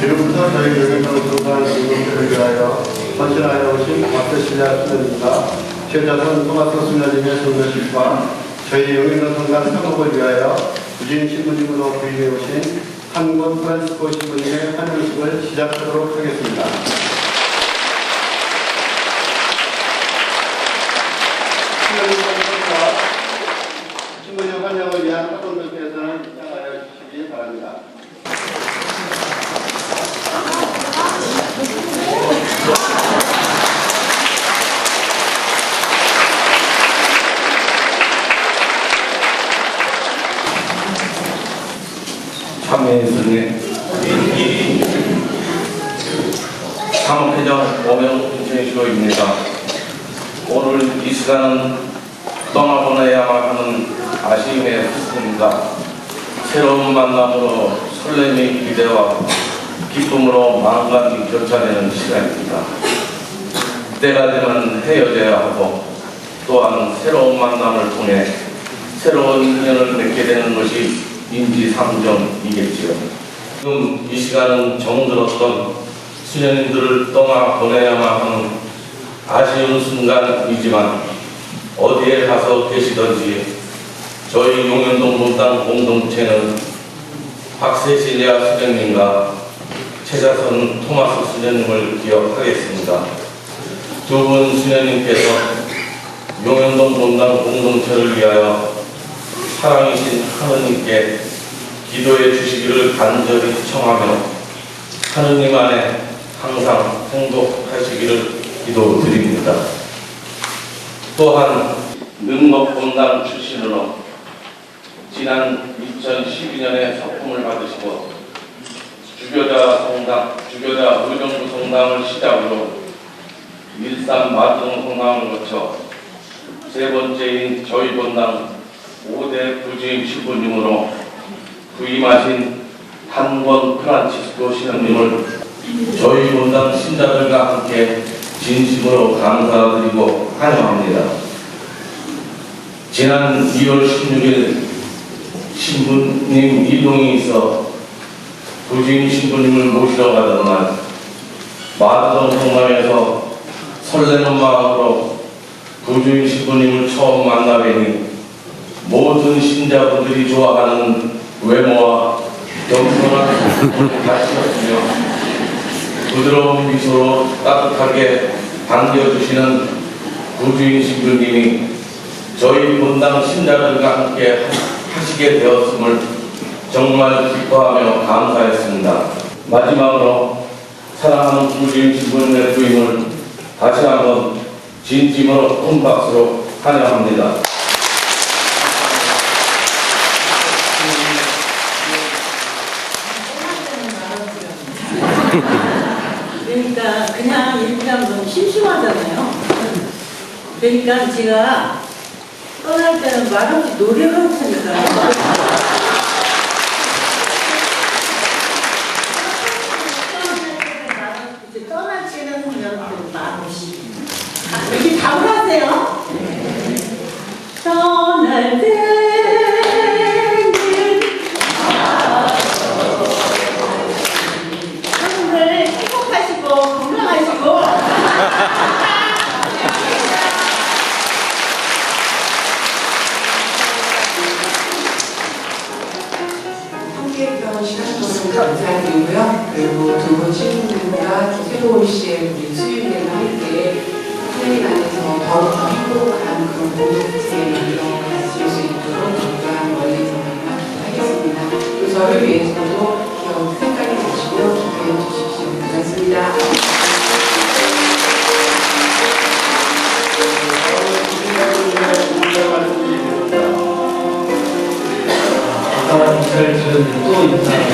지금부터 저희 영역으로 동안 증거들을 위하여 헌신하여 오신 박태 신야 수녀님과 제자선 송학성 수녀님의 성녀식과 저희 영역으로 동안 상업을 위하여 유진 신부님으로 부임해 오신 한국 프란스코 신부님의 환영식을 시작하도록 하겠습니다. 참여인수님 사목회장 오명훈천시로입니다. 오늘 이 시간은 떠나보내야만 하는 아쉬움의 슬픔입니다. 새로운 만남으로 설렘의 기대와 기쁨으로 마음감이 교차되는 시간입니다. 때가 되면 헤어져야 하고 또한 새로운 만남을 통해 새로운 인연을 맺게 되는 것이 인지상정이겠지요. 지금 이 시간은 정들었던 수녀님들을 떠나 보내야만 하는 아쉬운 순간이지만 어디에 가서 계시든지 저희 용현동 분당 공동체는 박세실리아 수녀님과 최자선 토마스 수녀님을 기억하겠습니다. 두 분 수녀님께서 용현동 본당 공동체를 위하여 사랑이신 하느님께 기도해 주시기를 간절히 청하며 하느님 안에 항상 행복하시기를 기도드립니다. 또한 능곡본당 출신으로 지난 2012년에 석품을 받으시고 주교자 성당, 주교자 의정부 성당을 시작으로 일산 마동 성당을 거쳐 세 번째인 저희 본당 5대 부주임 신부님으로 부임하신 한권 프란치스코 신부님을 저희 본당 신자들과 함께 진심으로 감사드리고 환영합니다. 지난 2월 16일 신부님 이동이 있어 부주임 신부님을 모시러 가던 날 마동 성당에서 설레는 마음으로 부주임 신부님을 처음 만나 뵈니 모든 신자분들이 좋아하는 외모와 겸손한 가시였으며 부드러운 미소로 따뜻하게 반겨주시는 구주인 신부님이 저희 본당 신자들과 함께 하시게 되었음을 정말 기뻐하며 감사했습니다. 마지막으로 사랑하는 구주인 신부님의 부임을 다시 한번 진심으로 큰 박수로 환영합니다. 그러니까 그냥 이렇게 하면 너무 심심하잖아요. 그러니까 제가 떠날 때는 말없이 노래를 싶으니까. 이제 떠날 때는 여러분들 말없이. 아, 여기 답을 하세요. 떠 시간 동안 감사드리고요. 그리고 두분 신부님과 새로운 시의 우리 수유님과 함께 하나님 안에서 더욱더 행복한 그런 공동체 만들어 가실 수 있도록 건강 멀리서만 하겠습니다. 또 저를 위해서도 기억 생각해 주시고 기도해 주십시오. 고맙습니다. 인사를 드렸는데 또 인사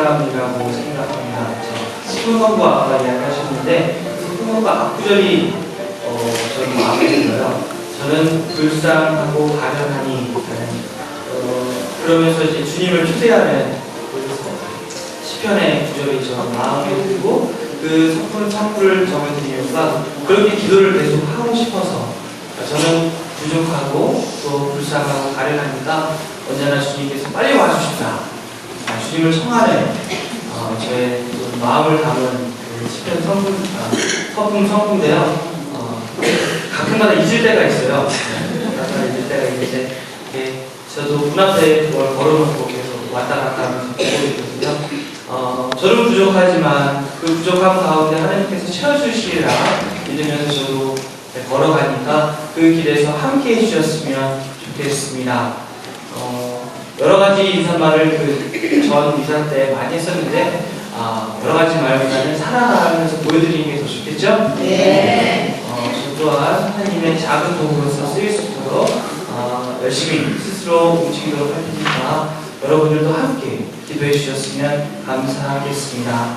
사람이라고 생각합니다. 저 스푼원과 아까 이야기하셨는데 스푼원과 앞구절이 어, 저는 마음에 들어요. 저는 불쌍하고 가련하니 어, 그러면서 이제 주님을 추대하는 그 시편의 구절이 저 마음에 들고 그 성품 창구를 정해드리면서 그렇게 기도를 계속 하고 싶어서 저는 부족하고 또 불쌍하고 가련하니까 언제나 주님께서 빨리 와주십사. 아, 주님을 청하는 어, 저의 그 마음을 담은 그 시편 성품, 아, 서품 성품인데요. 어, 가끔마다 잊을 때가 있어요. 네, 가끔마다 잊을 때가 있는데 예, 저도 문 앞에 그걸 걸어놓고 계속 왔다 갔다 하면서 보고 있거든요. 어, 저는 부족하지만 그 부족함 가운데 하나님께서 채워주시리라 믿으면서 저도 네, 걸어가니까 그 길에서 함께 해주셨으면 좋겠습니다. 어, 여러 가지 인사말을 그 전 이사 때 많이 했었는데 아, 여러 가지 말보다는 살아가면서 보여드리는 게 더 좋겠죠? 네. 어, 저 또한 하나님의 작은 도구로서 쓰일 수 있도록 어, 열심히 스스로 움직이도록 할 테니까 여러분들도 함께 기도해 주셨으면 감사하겠습니다.